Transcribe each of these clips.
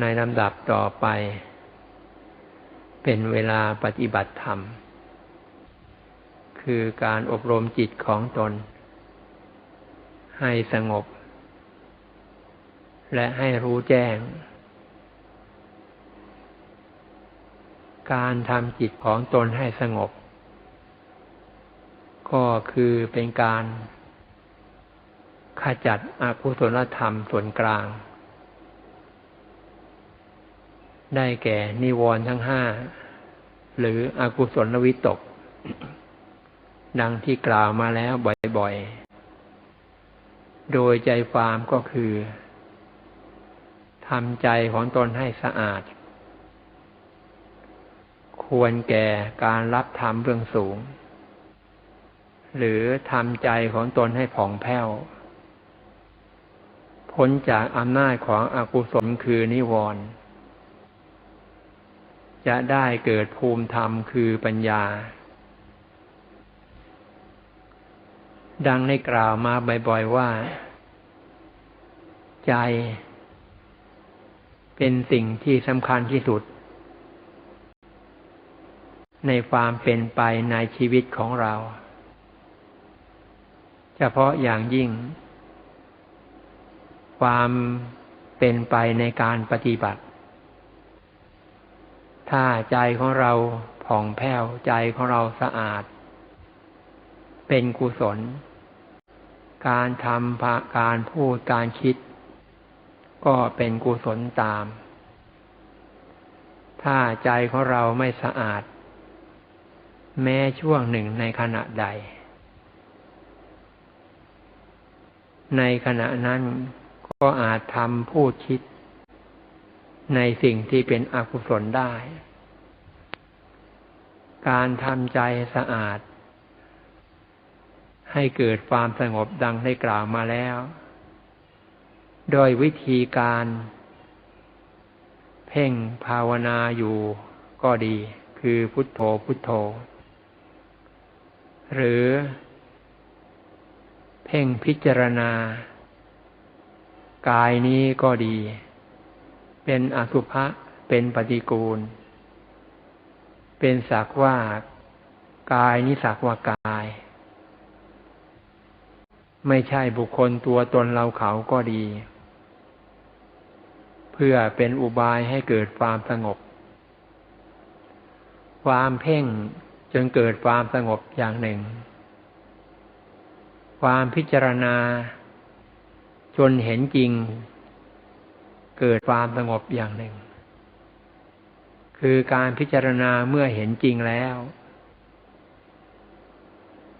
ในลำดับต่อไป เป็นเวลาปฏิบัติธรรม คือการอบรมจิตของตน ให้สงบ และให้รู้แจ้ง การทำจิตของตนให้สงบ ก็คือเป็นการขจัดอกุศลธรรมส่วนกลาง ได้แก่นิวรณ์ทั้งห้า หรืออกุศลวิตก ดังที่กล่าวมาแล้วบ่อยๆ โดยใจความก็คือทำใจของตนให้สะอาด ควรแก่การรับธรรมเบื้องสูง หรือทำใจของตนให้ผ่องแผ้ว พ้นจากอำนาจของอกุศลคือนิวรณ์ จะได้เกิดภูมิธรรมคือปัญญา ดังได้กล่าวมาบ่อยๆว่า ใจ เป็นสิ่งที่สำคัญที่สุด ในความเป็นไปในชีวิตของเรา เฉพาะอย่างยิ่ง ความเป็นไปในการปฏิบัติ ถ้าใจของเราผ่องแผ้วใจของเราสะอาด เป็นกุศล การทำการพูดการคิด ก็เป็นกุศลตาม ถ้าใจของเราไม่สะอาด แม้ช่วงหนึ่งในขณะใด ในขณะนั้นก็อาจทำพูดคิด ในสิ่งที่เป็นอกุศลได้ การทำใจสะอาด ให้เกิดความสงบดังได้กล่าวมาแล้ว โดยวิธีการ เพ่งภาวนาอยู่ก็ดี คือพุทโธพุทโธ หรือ เพ่งพิจารณากายนี้ก็ดี เป็นอสุภะเป็นปฏิกูล เป็นสักว่ากายนี้สักว่ากาย ไม่ใช่บุคคลตัวตนเราเขาก็ดี เพื่อเป็นอุบายให้เกิดความสงบ ความเพ่งจนเกิดความสงบอย่างหนึ่ง ความพิจารณาจนเห็นจริง เกิดความสงบอย่างหนึ่ง คือการพิจารณาเมื่อเห็นจริงแล้ว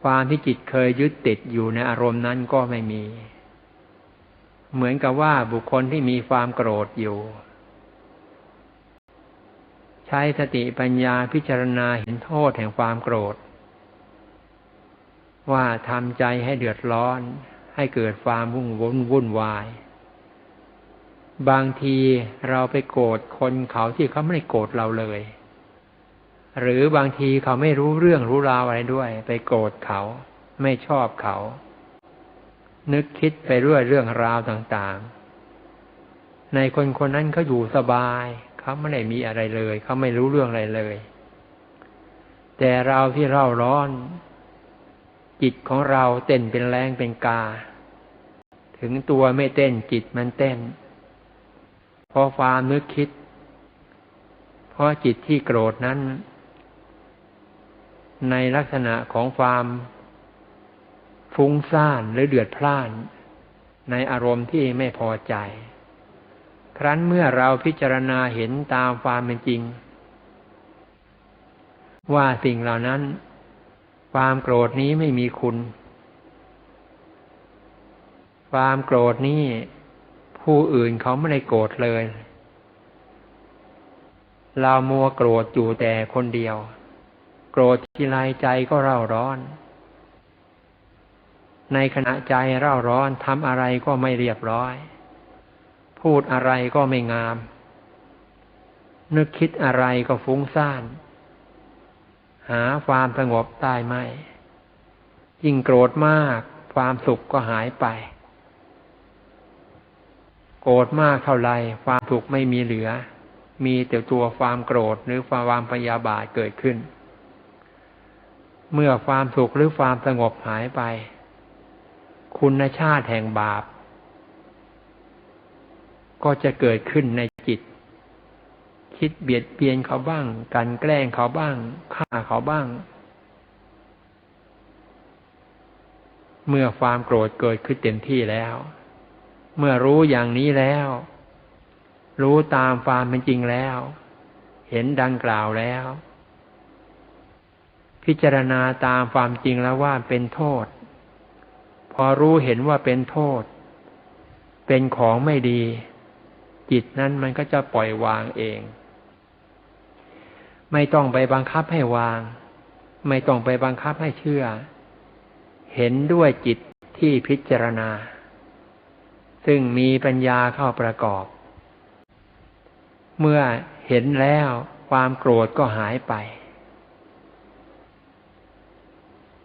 ความที่จิตเคยยึดติดอยู่ในอารมณ์นั้นก็ไม่มี เหมือนกับว่าบุคคลที่มีความโกรธอยู่ ใช้สติปัญญาพิจารณาเห็นโทษแห่งความโกรธ ว่าทำใจให้เดือดร้อนให้เกิดความวุ่นวุ่นวุ่นวาย บางทีเราไปโกรธคนเขาที่เขาไม่ได้โกรธเราเลย หรือบางทีเขาไม่รู้เรื่องรู้ราวอะไรด้วย ไปโกรธเขาไม่ชอบเขา นึกคิดไปเรื่อยเรื่องราวต่างๆ ในคนคนนั้นเขาอยู่สบาย เขาไม่ได้มีอะไรเลย เขาไม่รู้เรื่องอะไรเลย แต่เราที่เร่าร้อน จิตของเราเต้นเป็นแรงเป็นกา ถึงตัวไม่เต้นจิตมันเต้น เพราะความนึกคิด เพราะจิตที่โกรธนั้น ในลักษณะของความฟุ้งซ่านหรือเดือดพล่าน ในอารมณ์ที่ไม่พอใจ ครั้นเมื่อเราพิจารณาเห็นตามความเป็นจริง ว่าสิ่งเหล่านั้น ความโกรธนี้ไม่มีคุณ ความโกรธนี้ ผู้อื่นเขาไม่ได้โกรธเลย เรามัวโกรธอยู่แต่คนเดียว โกรธทีไรใจก็เร่าร้อน ในขณะใจเร่าร้อนทำอะไรก็ไม่เรียบร้อย พูดอะไรก็ไม่งาม นึกคิดอะไรก็ฟุ้งซ่าน หาความสงบได้ไหมยิ่งโกรธมาก ความสุขก็หายไป โกรธมากเท่าไรความสุขไม่มีเหลือ มีแต่ตัวความโกรธหรือความพยาบาทเกิดขึ้น เมื่อความสุขหรือความสงบหายไป คุณชาติแห่งบาป ก็จะเกิดขึ้นในจิต คิดเบียดเบียนเขาบ้างกันแกล้งเขาบ้างฆ่าเขาบ้าง เมื่อความโกรธเกิดขึ้นเต็มที่แล้ว เมื่อรู้อย่างนี้แล้ว รู้ตามความเป็นจริงแล้ว เห็นดังกล่าวแล้ว พิจารณาตามความจริงแล้วว่าเป็นโทษ พอรู้เห็นว่าเป็นโทษ เป็นของไม่ดี จิตนั้นมันก็จะปล่อยวางเอง ไม่ต้องไปบังคับให้วาง ไม่ต้องไปบังคับให้เชื่อ เห็นด้วยจิตที่พิจารณา ซึ่งมีปัญญาเข้าประกอบ เมื่อเห็นแล้วความโกรธก็หายไป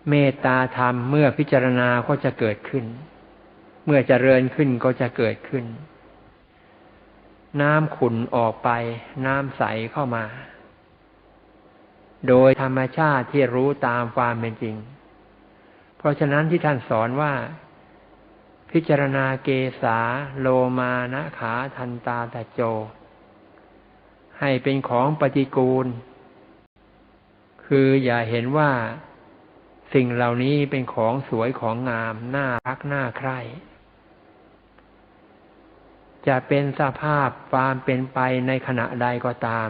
เมตตาธรรมเมื่อพิจารณาก็จะเกิดขึ้น เมื่อจเจริญขึ้นก็จะเกิดขึ้น น้ำขุนออกไป น้ำใสเข้ามา โดยธรรมชาติที่รู้ตามความเป็นจริง เพราะฉะนั้นที่ท่านสอนว่า พิจารณาเกสาโลมานะขาทันตาตะโจ ให้เป็นของปฏิกูล คืออย่าเห็นว่าสิ่งเหล่านี้เป็นของสวยของงาม น่ารักน่าใคร่ จะเป็นสภาพความเป็นไปในขณะใดก็ตาม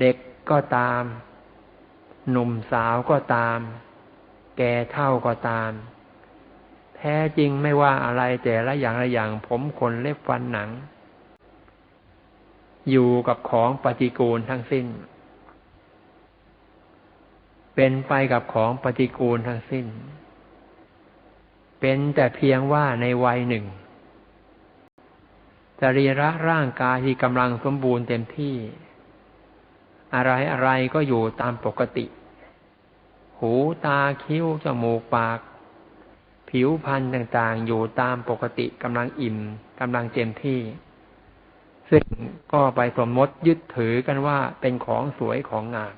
เด็กก็ตาม หนุ่มสาวก็ตาม แก่เท่าก็ตาม ท้จริงไม่ว่าอะไรแต่ละอย่างละอย่างผมขนเล็บฟันหนัง อยู่กับของปฏิกูลทั้งสิ้น เป็นไปกับของปฏิกูลทั้งสิ้น เป็นแต่เพียงว่าในวัยหนึ่งจรีระร่างกายที่กำลังสมบูรณ์เต็มที่ อะไรอะไรก็อยู่ตามปกติ หูตาคิ้วจมูกปาก ผิวพรรณต่างๆ อยู่ตามปกติกำลังอิ่มกำลังเต็มที่ ซึ่งก็ไปสมมติยึดถือกันว่าเป็นของสวยของงาม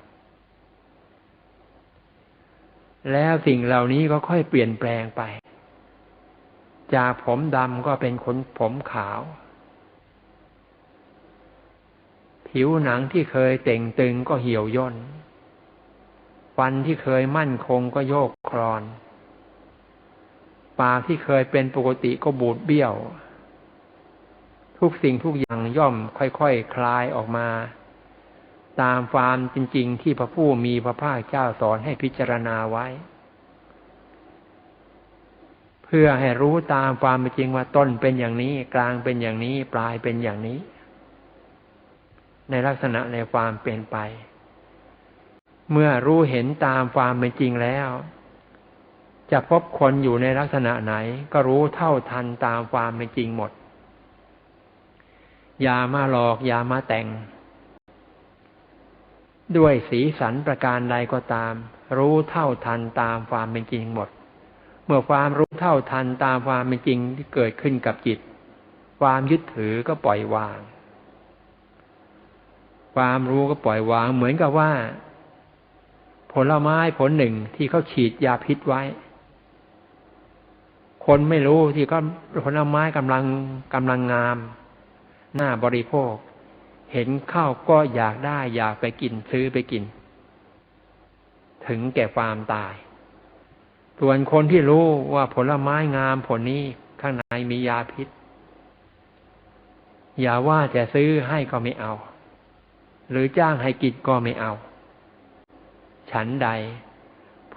แล้วสิ่งเหล่านี้ก็ค่อยเปลี่ยนแปลงไป จากผมดำก็เป็นขนผมขาว ผิวหนังที่เคยเต่งตึงก็เหี่ยวย่น ฟันที่เคยมั่นคงก็โยกคลอน ปากที่เคยเป็นปกติก็บูดเบี้ยว ทุกสิ่งทุกอย่างย่อมค่อยๆคคลายออกมา ตามความจริง ๆ ที่พระผู้มีพระภาคเจ้าสอนให้พิจารณาไว้ เพื่อให้รู้ตามความเป็นจริงว่าต้นเป็นอย่างนี้ กลางเป็นอย่างนี้ปลายเป็นอย่างนี้ ในลักษณะในความเป็นไป เมื่อรู้เห็นตามความเป็นจริงแล้ว จะพบคนอยู่ในลักษณะไหน ก็รู้เท่าทันตามความเป็นจริงหมด อย่ามาหลอกอย่ามาแต่ง ด้วยสีสันประการใดก็ตาม รู้เท่าทันตามความเป็นจริงหมด เมื่อความรู้เท่าทันตามความเป็นจริงที่เกิดขึ้นกับจิต ความยึดถือก็ปล่อยวาง ความรู้ก็ปล่อยวางเหมือนกับว่า ผลไม้ผลหนึ่งที่เขาฉีดยาพิษไว้ คนไม่รู้ที่ก็ผลไม้กำลังกำลังงาม หน้าบริโภค เห็นข้าวก็อยากได้ อยากไปกินซื้อไปกิน ถึงแก่ความตาย ส่วนคนที่รู้ว่าผลไม้งามผลนี้ข้างในมียาพิษ อย่าว่าจะซื้อให้ก็ไม่เอา หรือจ้างให้กินก็ไม่เอา ฉันใด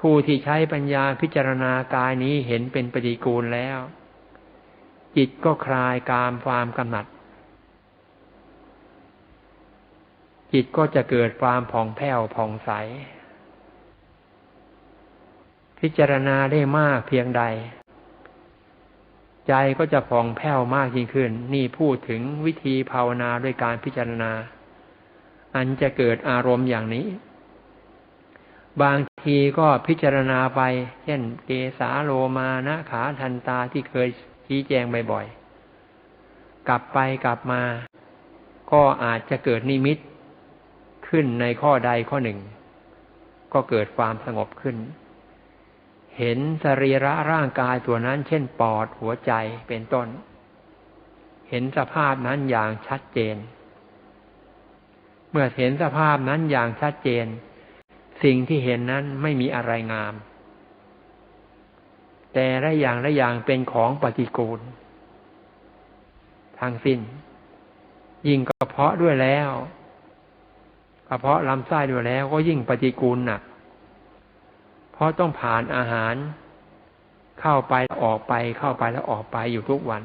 ผู้ที่ใช้ปัญญาพิจารณากายนี้เห็นเป็นปฏิกูลแล้ว จิตก็คลายกามความกำหนัด จิตก็จะเกิดความผ่องแผ้วผ่องใส พิจารณาได้มากเพียงใด ใจก็จะผ่องแผ้วมากยิ่งขึ้น นี่พูดถึงวิธีภาวนาด้วยการพิจารณา อันจะเกิดอารมณ์อย่างนี้ บางทีก็พิจารณาไป เช่น เกสาโลมานะขาทันตาที่เคยชี้แจงบ่อยๆ กลับไปกลับมา ก็อาจจะเกิดนิมิตขึ้นในข้อใดข้อหนึ่ง ก็เกิดความสงบขึ้น เห็นสรีระร่างกายตัวนั้น เช่นปอดหัวใจเป็นต้น เห็นสภาพนั้นอย่างชัดเจน เมื่อเห็นสภาพนั้นอย่างชัดเจน สิ่งที่เห็นนั้นไม่มีอะไรงาม แต่ละอย่างละอย่างเป็นของปฏิกูลทางสิ้น ยิ่งกระเพาะด้วยแล้วกระเพาะลำไส้ด้วยแล้ว ก็ยิ่งปฏิกูลหนัก เพราะต้องผ่านอาหาร เข้าไปออกไปเข้าไปแล้วออกไปอยู่ทุกวัน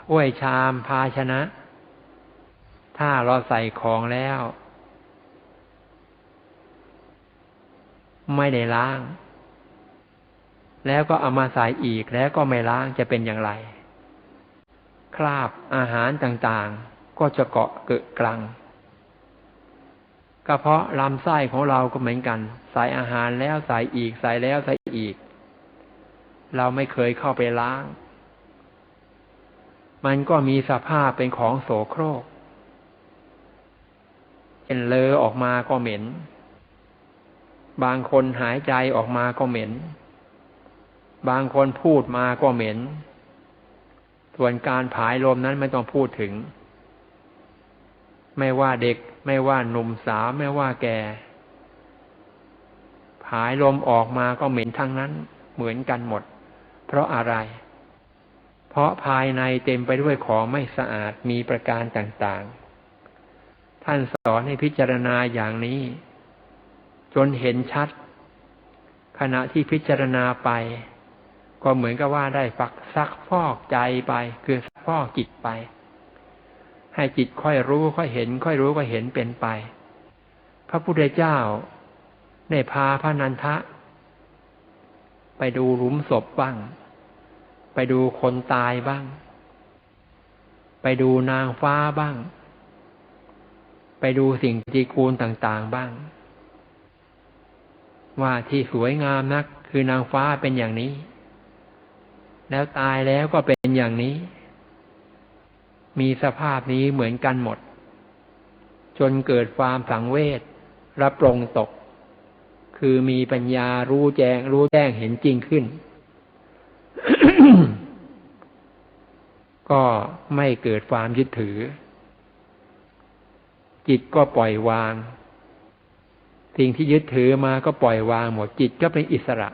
ถ้วยชามภาชนะ ถ้าเราใส่ของแล้ว ไม่ได้ล้าง แล้วก็เอามาใส่อีกแล้วก็ไม่ล้างจะเป็นอย่างไร คราบอาหารต่างๆ ก็จะเกาะเกิดกลังกระเพาะลำไส้ของเราก็เหมือนกัน ใส่อาหารแล้วใส่อีก ใส่แล้วใส่อีก เราไม่เคยเข้าไปล้าง มันก็มีสภาพเป็นของโสโครกเห็นเลอออกมาก็เหม็น บางคนหายใจออกมาก็เหม็น บางคนพูดมาก็เหม็น ส่วนการผายลมนั้นไม่ต้องพูดถึง ไม่ว่าเด็ก ไม่ว่าหนุ่มสาวไม่ว่าแก่ ผายลมออกมาก็เหม็นทั้งนั้น เหมือนกันหมด เพราะอะไร เพราะภายในเต็มไปด้วยของไม่สะอาดมีประการต่าง ๆ ท่านสอนให้พิจารณาอย่างนี้ จนเห็นชัด ขณะที่พิจารณาไป ก็เหมือนกับว่าได้ฝักซักฟอกใจไป คือซักฟอกจิตไป ให้จิตค่อยรู้ค่อยเห็น ค่อยรู้ค่อยเห็นเป็นไป พระพุทธเจ้าได้พาพระนันทะ ไปดูหลุมศพบ้าง ไปดูคนตายบ้าง ไปดูนางฟ้าบ้าง ไปดูสิ่งปฏิกูลต่าง ๆ บ้าง ว่าที่สวยงามนัก คือนางฟ้าเป็นอย่างนี้ แล้วตายแล้วก็เป็นอย่างนี้ มีสภาพนี้เหมือนกันหมด จนเกิดความสังเวชรับปรงตก คือมีปัญญารู้แจ้งรู้แจ้งเห็นจริงขึ้น ก็ไม่เกิดความยึดถือ จิตก็ปล่อยวาง สิ่งที่ยึดถือมาก็ปล่อยวางหมดจิตก็เป็นอิสระ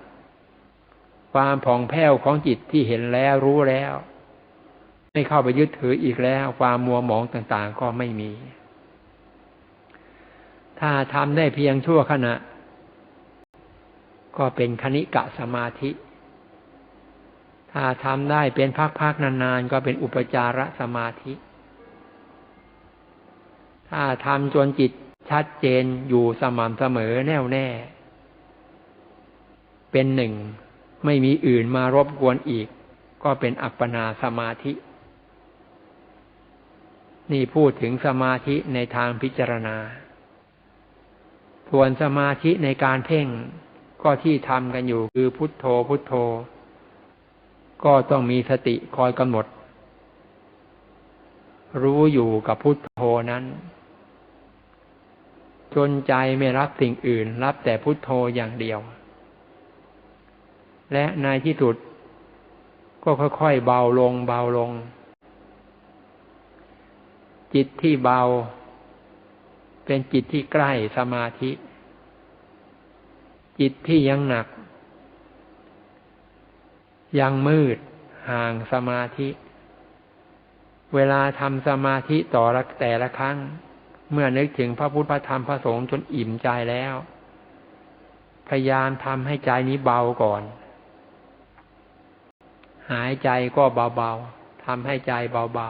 ความผ่องแผ้วของจิตที่เห็นแล้วรู้แล้ว ไม่เข้าไปยึดถืออีกแล้ว ความมัวหมองต่างๆก็ไม่มี ถ้าทำได้เพียงชั่วขณะ ก็เป็นคณิกะสมาธิ ถ้าทำได้เป็นพักๆนานๆ ก็เป็นอุปจารสมาธิ ถ้าทำจนจิต ชัดเจนอยู่สม่ำเสมอแน่วแน่ เป็นหนึ่งไม่มีอื่นมารบกวนอีก ก็เป็นอัปปนาสมาธิ นี่พูดถึงสมาธิในทางพิจารณา ส่วนสมาธิในการเพ่งก็ที่ทำกันอยู่คือพุทโธพุทโธ ก็ต้องมีสติคอยกำหนด รู้อยู่กับพุทโธนั้น จนใจไม่รับสิ่งอื่น รับแต่พุทโธอย่างเดียว และในที่สุด ก็ค่อยๆเบาลงเบาลง จิตที่เบา เป็นจิตที่ใกล้สมาธิ จิตที่ยังหนัก ยังมืดห่างสมาธิ เวลาทำสมาธิต่อแต่ละครั้ง เมื่อนึกถึงพระพุทธพระธรรมพระสงฆ์จนอิ่มใจแล้ว พยายามทำให้ใจนี้เบาก่อน หายใจก็เบาๆทำให้ใจเบา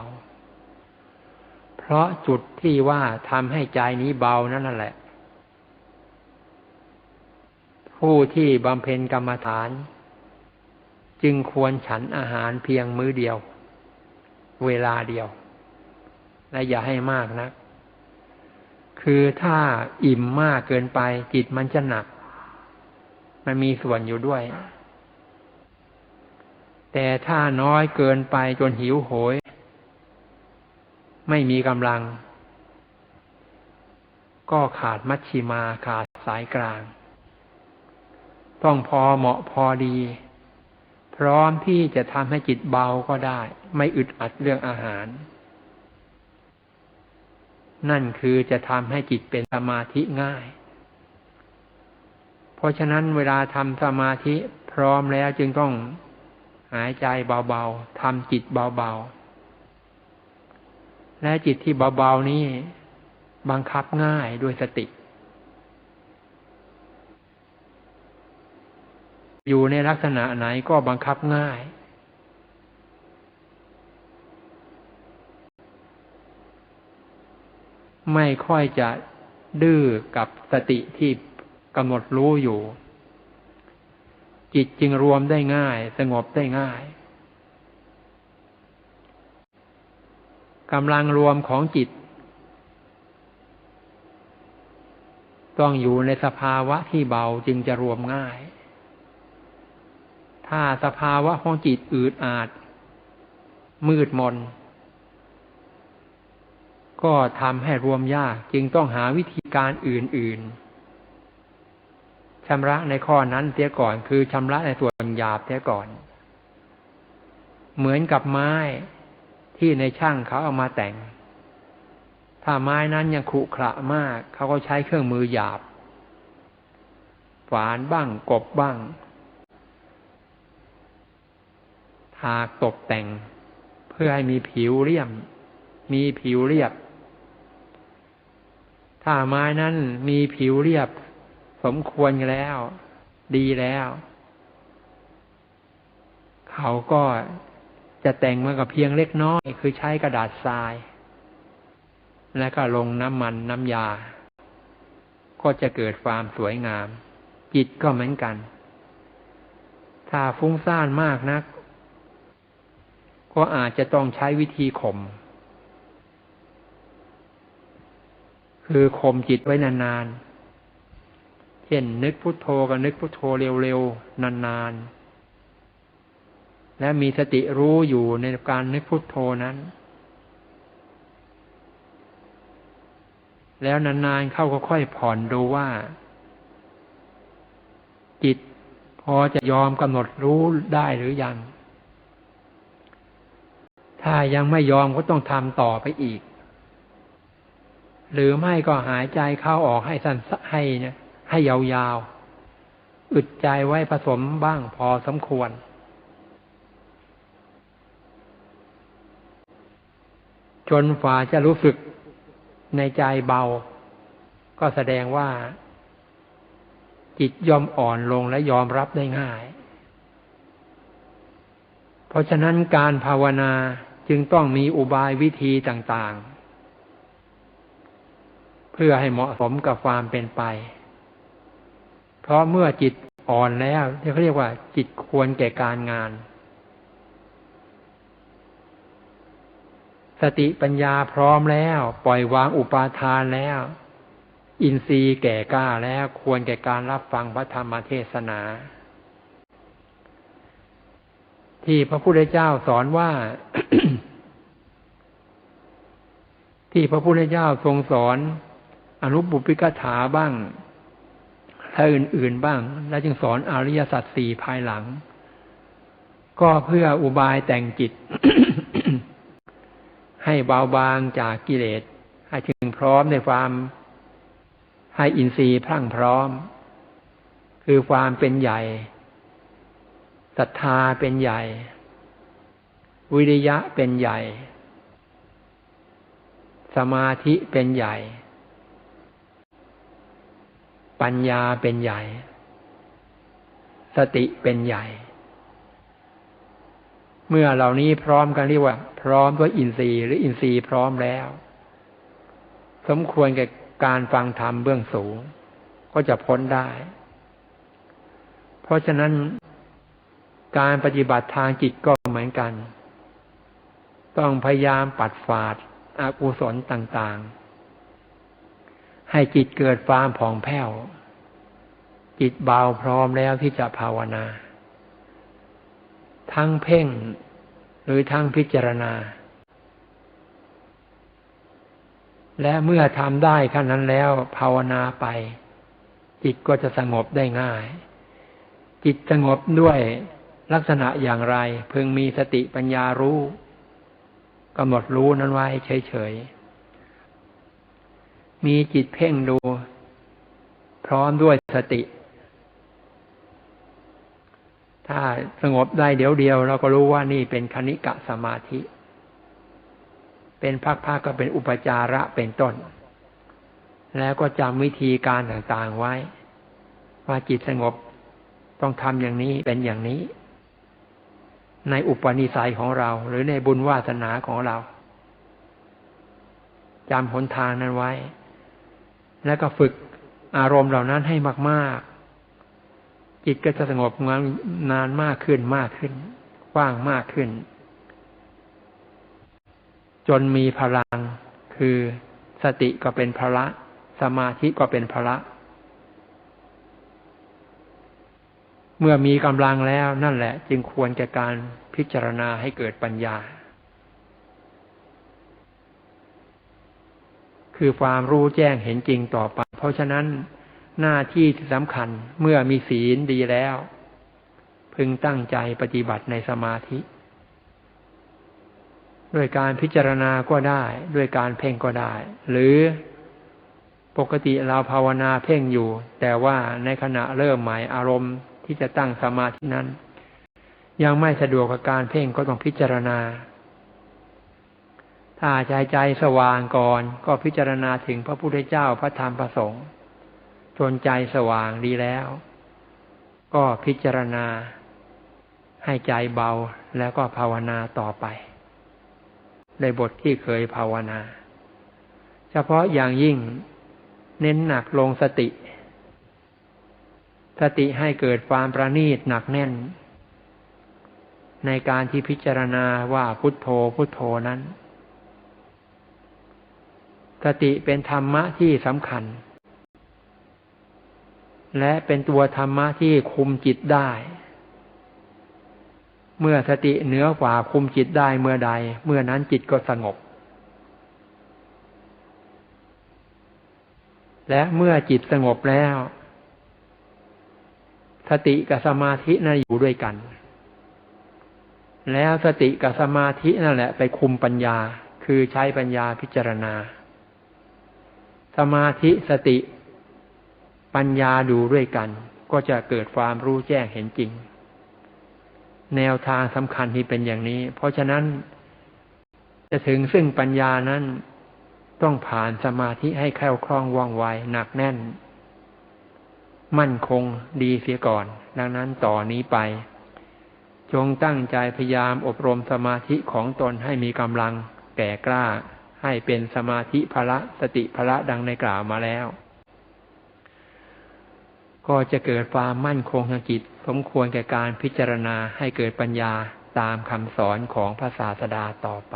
ๆ เพราะจุดที่ว่าทำให้ใจนี้เบานั่นแหละ ผู้ที่บำเพ็ญกรรมฐาน จึงควรฉันอาหารเพียงมื้อเดียว เวลาเดียว และอย่าให้มากนะ คือถ้าอิ่มมากเกินไป จิตมันจะหนัก มันมีส่วนอยู่ด้วย แต่ถ้าน้อยเกินไปจนหิวโหย ไม่มีกำลัง ก็ขาดมัชชิมาขาดสายกลาง ต้องพอเหมาะพอดี พร้อมที่จะทำให้จิตเบาก็ได้ ไม่อึดอัดเรื่องอาหาร นั่นคือจะทำให้จิตเป็นสมาธิง่าย เพราะฉะนั้นเวลาทำสมาธิพร้อมแล้วจึงต้องหายใจเบาๆทำจิตเบาๆ และจิตที่เบาๆนี้บังคับง่ายด้วยสติ อยู่ในลักษณะไหนก็บังคับง่าย ไม่ค่อยจะดื้อกับสติที่กำหนดรู้อยู่ จิตจึงรวมได้ง่าย สงบได้ง่ายกำลังรวมของจิต ต้องอยู่ในสภาวะที่เบาจึงจะรวมง่าย ถ้าสภาวะของจิตอืดอาด มืดมน ก็ทำให้รวมยากจึงต้องหาวิธีการอื่นๆชำระในข้อนั้นเสียก่อนคือชำระในส่วนหยาบเสียก่อน เหมือนกับไม้ที่ในช่างเขาเอามาแต่ง ถ้าไม้นั้นยังขรุขระมาก เขาก็ใช้เครื่องมือหยาบฝานบ้างกบบ้าง ทาตกแต่ง เพื่อให้มีผิวเรียบมีผิวเรียบ ถ้าไม้นั้นมีผิวเรียบ สมควรแล้ว ดีแล้ว เขาก็จะแต่งมากับเพียงเล็กน้อย คือใช้กระดาษทราย แล้วก็ลงน้ำมันน้ำยา ก็จะเกิดความสวยงาม จิตก็เหมือนกัน ถ้าฟุ้งซ่านมากนัก ก็อาจจะต้องใช้วิธีข่ม คือข่มจิตไว้นานๆ เช่นนึกพุทโธกับนึกพุทโธเร็วๆ นานๆ และมีสติรู้อยู่ในการนึกพุทโธนั้น แล้วนานๆ เข้าก็ค่อยผ่อนดูว่า จิตพอจะยอมกำหนดรู้ได้หรือยัง ถ้ายังไม่ยอมก็ต้องทำต่อไปอีก หรือไม่ก็หายใจเข้าออกให้สั้นให้เนี่ยให้ยาวๆ อึดใจไว้ผสมบ้างพอสมควร จนฝ่าจะรู้สึกในใจเบา ก็แสดงว่า จิตยอมอ่อนลงและยอมรับได้ง่าย เพราะฉะนั้นการภาวนาจึงต้องมีอุบายวิธีต่างๆ พื่อให้เหมาะสมกับความเป็นไป เพราะเมื่อจิตอ่อนแล้วที่เขาเรียกว่า จิตควรแก่การงาน สติปัญญาพร้อมแล้ว ปล่อยวางอุปาทานแล้ว อินทรีย์แก่กล้าแล้วควรแก่การรับฟังพระธรรมเทศนา ที่พระพุทธเจ้าสอนว่าที่พระพุทธเจ้าทรงสอน อนุบุพิกถาบ้างและอื่นๆบ้าง แล้วจึงสอนอริยสัจสี่ภายหลัง ก็เพื่ออุบายแต่งจิต ให้เบาบางจากกิเลส ให้ถึงพร้อมในความให้อินทรีย์พรั่งพร้อม คือความเป็นใหญ่ศรัทธาเป็นใหญ่ วิริยะเป็นใหญ่ สมาธิเป็นใหญ่ ปัญญาเป็นใหญ่ สติเป็นใหญ่ เมื่อเหล่านี้พร้อมกันเรียกว่า พร้อมด้วยอินทรีย์หรืออินทรีย์พร้อมแล้ว สมควรแก่การฟังธรรมเบื้องสูง ก็จะพ้นได้ เพราะฉะนั้นการปฏิบัติทางจิตก็เหมือนกัน ต้องพยายามปัดฝาดอากุศลต่าง ๆ ให้จิตเกิดความผ่องแผ้ว จิตเบาพร้อมแล้วที่จะภาวนา ทั้งเพ่งหรือทั้งพิจารณา และเมื่อทำได้ขั้นนั้นแล้วภาวนาไป จิตก็จะสงบได้ง่าย จิตสงบด้วยลักษณะอย่างไร พึงมีสติปัญญารู้กำหนดรู้นั้นไว้เฉยๆ มีจิตเพ่งดู พร้อมด้วยสติ ถ้าสงบได้เดี๋ยวเดียว เราก็รู้ว่านี่เป็นคณิกะสมาธิ เป็นพักๆกก็เป็นอุปจาระเป็นต้น แล้วก็จำวิธีการต่างๆไว้ ว่าจิตสงบต้องทำอย่างนี้เป็นอย่างนี้ ในอุปนิสัยของเรา หรือในบุญวาสนาของเราจำหนทางนั้นไว้ แล้วก็ฝึกอารมณ์เหล่านั้นให้มาก ๆ จิตก็จะสงบงานนานมากขึ้นมากขึ้นกว้างมากขึ้น จนมีพลังคือสติก็เป็นพละ สมาธิก็เป็นพละ เมื่อมีกำลังแล้วนั่นแหละ จึงควรแก่การพิจารณาให้เกิดปัญญา คือความรู้แจ้งเห็นจริงต่อไป เพราะฉะนั้นหน้าที่สำคัญเมื่อมีศีลดีแล้ว พึงตั้งใจปฏิบัติในสมาธิ ด้วยการพิจารณาก็ได้ ด้วยการเพ่งก็ได้ หรือปกติเราภาวนาเพ่งอยู่ แต่ว่าในขณะเริ่มหมายอารมณ์ที่จะตั้งสมาธินั้น ยังไม่สะดวกกับการเพ่งก็ต้องพิจารณา ถ้าใจใจสว่างก่อนก็พิจารณาถึงพระพุทธเจ้าพระธรรมพระสงฆ์จนใจสว่างดีแล้ว ก็พิจารณา ให้ใจเบาแล้วก็ภาวนาต่อไป ในบทที่เคยภาวนา เฉพาะอย่างยิ่งเน้นหนักลงสติ สติให้เกิดความประณีตหนักแน่น ในการที่พิจารณาว่าพุทโธพุทโธนั้น สติเป็นธรรมะที่สำคัญ และเป็นตัวธรรมะที่คุมจิตได้ เมื่อสติเหนือกว่าคุมจิตได้เมื่อใด เมื่อนั้นจิตก็สงบ และเมื่อจิตสงบแล้ว สติกับสมาธินั่นอยู่ด้วยกัน แล้วสติกับสมาธินั่นแหละ ไปคุมปัญญาคือใช้ปัญญาพิจารณา สมาธิสติ ปัญญาดูด้วยกัน ก็จะเกิดความรู้แจ้งเห็นจริง แนวทางสำคัญที่เป็นอย่างนี้ เพราะฉะนั้น จะถึงซึ่งปัญญานั้นต้องผ่านสมาธิให้แคล่วคล่องว่องไวหนักแน่น มั่นคงดีเสียก่อน ดังนั้นต่อนนี้ไป จงตั้งใจพยายามอบรมสมาธิของตนให้มีกำลังแก่กล้า ให้เป็นสมาธิภละสติภละดังในกล่าวมาแล้ว ก็จะเกิดความมั่นคงทางจิต สมควรแก่การพิจารณาให้เกิดปัญญาตามคำสอนของพระศาสดาต่อไป